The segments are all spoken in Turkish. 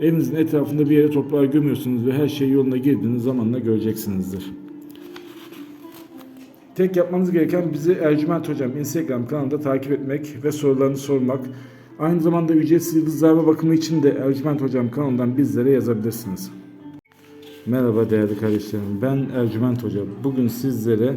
evinizin etrafında bir yere toprağa gömüyorsunuz ve her şey yoluna girdiğiniz zamanla göreceksinizdir. Tek yapmanız gereken bizi Ercüment Hocam Instagram kanalında takip etmek ve sorularını sormak. Aynı zamanda ücretsiz yıldızlarma bakımı için de Ercüment Hocam kanalından bizlere yazabilirsiniz. Merhaba değerli kardeşlerim. Ben Ercüment Hoca. Bugün sizlere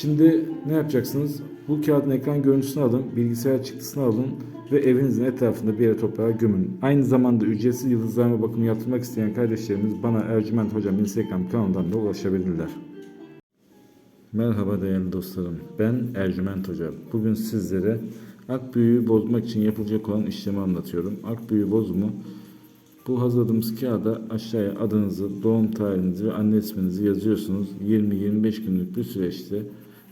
Şimdi ne yapacaksınız? Bu kağıdın ekran görüntüsünü alın, bilgisayar çıktısını alın ve evinizin etrafında bir yere toprağa gömün. Aynı zamanda ücretsiz yıldızlarma bakımı yaptırmak isteyen kardeşlerimiz bana Ercüment Hocam Instagram kanalından da ulaşabilirler. Merhaba değerli dostlarım. Ben Ercüment Hoca. Bugün sizlere ak büyüğü bozmak için yapılacak olan işlemi anlatıyorum. Ak büyü bozumu bu hazırladığımız kağıda aşağıya adınızı, doğum tarihinizi ve anne isminizi yazıyorsunuz. 20-25 günlük bir süreçte